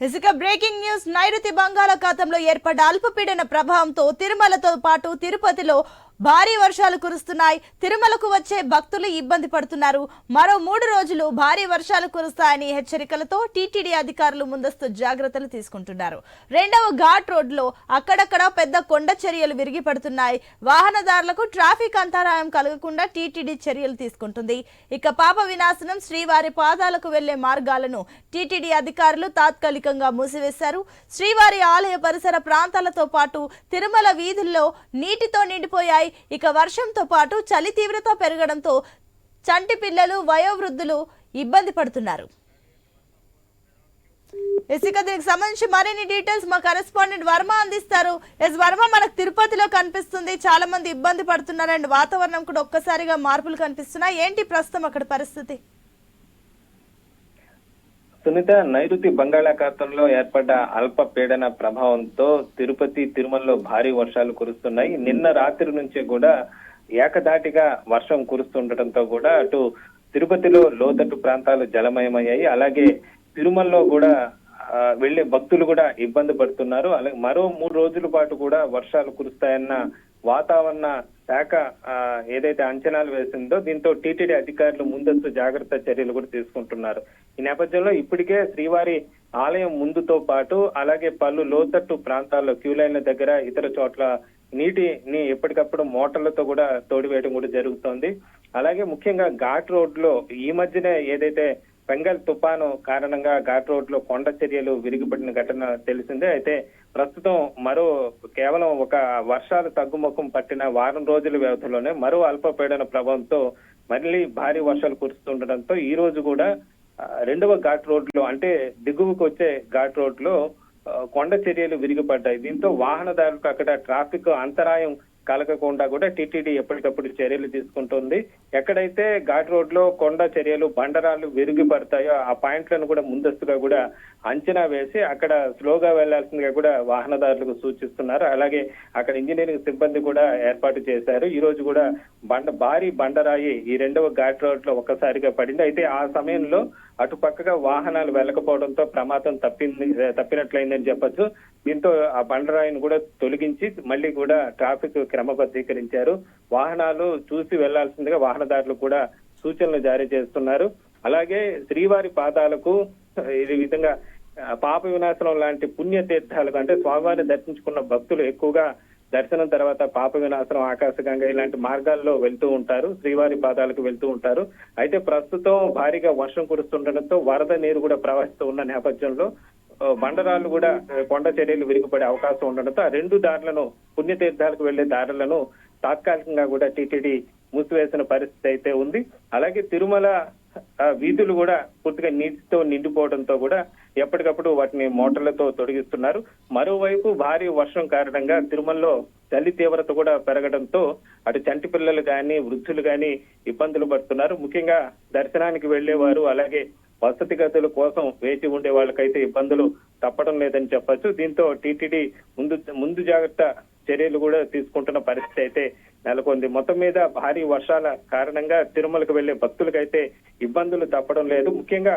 ఇసుక breaking news నైరుతి బంగాళాఖాతంలో ఏర్పడ్డ అల్పపీడన ప్రభావంతో తిరుమలతో పాటు తిరుపతిలో భారీ వర్షాలు కురుస్తున్నాయి. తిరుమలకు వచ్చే భక్తులు ఇబ్బంది పడుతున్నారు. మరో మూడు రోజులు భారీ వర్షాలు కురుస్తాయని హెచ్చరికలతో టీటీడీ అధికారులు ముందస్తు జాగ్రత్తలు తీసుకుంటున్నారు. రెండవ ఘాట్ రోడ్లో అక్కడక్కడ పెద్ద కొండ చర్యలు విరిగి పడుతున్నాయి. వాహనదారులకు ట్రాఫిక్ అంతరాయం కలగకుండా టీటీడీ చర్యలు తీసుకుంటుంది. ఇక పాప వినాశనం శ్రీవారి పాదాలకు వెళ్ళే మార్గాలను టీటీడీ అధికారులు తాత్కాలికంగా మూసివేశారు. శ్రీవారి ఆలయ పరిసర ప్రాంతాలతో పాటు తిరుమల వీధుల్లో నీటితో నిండిపోయాయి ఇక వర్షంతో పాటు చలి తీవ్రత పెరగడంతో చంటి పిల్లలు వయోవృద్ధులు ఇబ్బంది పడుతున్నారు. ఇసుక దీనికి సంబంధించి మరిన్ని డీటెయిల్స్ మా కరెస్పాండెంట్ వర్మ అందిస్తారు. ఎస్ వర్మ మనకు తిరుపతిలో కనిపిస్తుంది. చాలా మంది ఇబ్బంది పడుతున్నారు అండ్ వాతావరణం కూడా ఒక్కసారిగా మార్పులు కనిపిస్తున్నాయి. ఏంటి ప్రస్తుతం అక్కడ పరిస్థితి? సునీత నైరుతి బంగాళాఖాతంలో ఏర్పడ్డ అల్ప పీడన ప్రభావంతో తిరుపతి తిరుమలలో భారీ వర్షాలు కురుస్తున్నాయి. నిన్న రాత్రి నుంచి కూడా ఏకధాటిగా వర్షం కురుస్తుండటంతో కూడా అటు తిరుపతిలో లోతట్టు ప్రాంతాలు జలమయమయ్యాయి. అలాగే తిరుమలలో కూడా వెళ్ళే భక్తులు కూడా ఇబ్బంది పడుతున్నారు. అలాగే మరో మూడు రోజుల పాటు కూడా వర్షాలు కురుస్తాయన్న వాతావరణ శాఖ ఏదైతే అంచనాలు వేసిందో దీంతో టీటీడీ అధికారులు ముందస్తు జాగ్రత్త చర్యలు కూడా తీసుకుంటున్నారు. ఈ నేపథ్యంలో ఇప్పటికే శ్రీవారి ఆలయం ముందుతో పాటు అలాగే పలు లోతట్టు ప్రాంతాల్లో క్యూ లైన్ల దగ్గర ఇతర చోట్ల నీటిని ఎప్పటికప్పుడు మోటార్లతో కూడా తోడివేయడం కూడా జరుగుతోంది. అలాగే ముఖ్యంగా ఘాట్ రోడ్లో ఈ మధ్యనే ఏదైతే బెంగాల్ తుఫాను కారణంగా ఘాట్ రోడ్లో కొండ చర్యలు విరిగిపడిన ఘటన తెలిసిందే. అయితే ప్రస్తుతం మరో కేవలం ఒక వర్షాలు తగ్గుముఖం పట్టిన వారం రోజుల వ్యవధిలోనే మరో అల్పపీడన ప్రభావంతో మళ్ళీ భారీ వర్షాలు కురుస్తుండటంతో ఈ రోజు కూడా రెండవ ఘాట్ రోడ్లో అంటే దిగువకు వచ్చే ఘాట్ రోడ్లో కొండ చర్యలు విరిగిపడ్డాయి. దీంతో వాహనదారులకు అక్కడ ట్రాఫిక్ అంతరాయం కలగకుండా కూడా టీటీడీ ఎప్పటికప్పుడు చర్యలు తీసుకుంటుంది. ఎక్కడైతే ఘాట్ రోడ్లో కొండ చర్యలు బండరాలు విరిగి పడతాయో ఆ పాయింట్లను కూడా ముందస్తుగా కూడా అంచనా వేసి అక్కడ స్లోగా వెళ్ళాల్సిందిగా కూడా వాహనదారులకు సూచిస్తున్నారు. అలాగే అక్కడ ఇంజనీరింగ్ సిబ్బంది కూడా ఏర్పాటు చేశారు. ఈ రోజు కూడా బండ భారీ బండరాయి ఈ రెండవ ఘాట్ రోడ్లో ఒక్కసారిగా పడింది. అయితే ఆ సమయంలో అటు పక్కగా వాహనాలు వెళ్ళకపోవడంతో ప్రమాదం తప్పింది తప్పినట్లయిందని చెప్పొచ్చు. దీంతో ఆ బండరాయిని కూడా తొలగించి మళ్ళీ కూడా ట్రాఫిక్ క్రమబద్ధీకరించారు. వాహనాలు చూసి వెళ్ళాల్సిందిగా వాహనదారులు కూడా సూచనలు జారీ చేస్తున్నారు. అలాగే శ్రీవారి పాదాలకు ఈ విధంగా పాప వినాశనం లాంటి పుణ్యతీర్థాలకు అంటే స్వామివారిని దర్శించుకున్న భక్తులు ఎక్కువగా దర్శనం తర్వాత పాప వినాశనం ఆకాశగంగా ఇలాంటి మార్గాల్లో వెళ్తూ ఉంటారు శ్రీవారి పాదాలకు వెళ్తూ ఉంటారు. అయితే ప్రస్తుతం భారీగా వర్షం కురుస్తుండటంతో వరద నీరు కూడా ప్రవహిస్తూ ఉన్న నేపథ్యంలో ఆ, బండరాళ్ళు కూడా కొండ చర్యలు విరిగిపడే అవకాశం ఉండడంతో ఆ రెండు దారులను పుణ్యతీర్థాలకు వెళ్ళే దారులను తాత్కాలికంగా కూడా టీటీడీ మూసివేసిన పరిస్థితి అయితే ఉంది. అలాగే తిరుమల వీధులు కూడా పూర్తిగా నీటితో నిండిపోవడంతో కూడా ఎప్పటికప్పుడు వాటిని మోటార్లతో తొలగిస్తున్నారు మరోవైపు భారీ వర్షం కారణంగా తిరుమలలో చలి తీవ్రత కూడా పెరగడంతో అటు చంటి పిల్లలు గాని వృద్ధులు గాని ఇబ్బందులు పడుతున్నారు. ముఖ్యంగా దర్శనానికి వెళ్ళేవారు అలాగే వసతి గదుల కోసం వేచి ఉండే వాళ్ళకైతే ఇబ్బందులు తప్పడం లేదని చెప్పొచ్చు. దీంతో టీటీడీ ముందు ముందు జాగ్రత్త చర్యలు కూడా తీసుకుంటున్న పరిస్థితి అయితే నెలకొంది మొత్తం మీద భారీ వర్షాల కారణంగా తిరుమలకు వెళ్ళే భక్తులకైతే ఇబ్బందులు తప్పడం లేదు. ముఖ్యంగా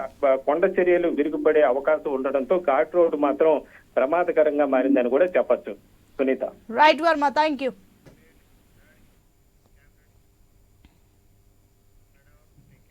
కొండ చర్యలు విరుగుపడే అవకాశం ఉండడంతో ఘాట్ రోడ్డు మాత్రం ప్రమాదకరంగా మారిందని కూడా చెప్పొచ్చు. Sunita. Right Varma thank you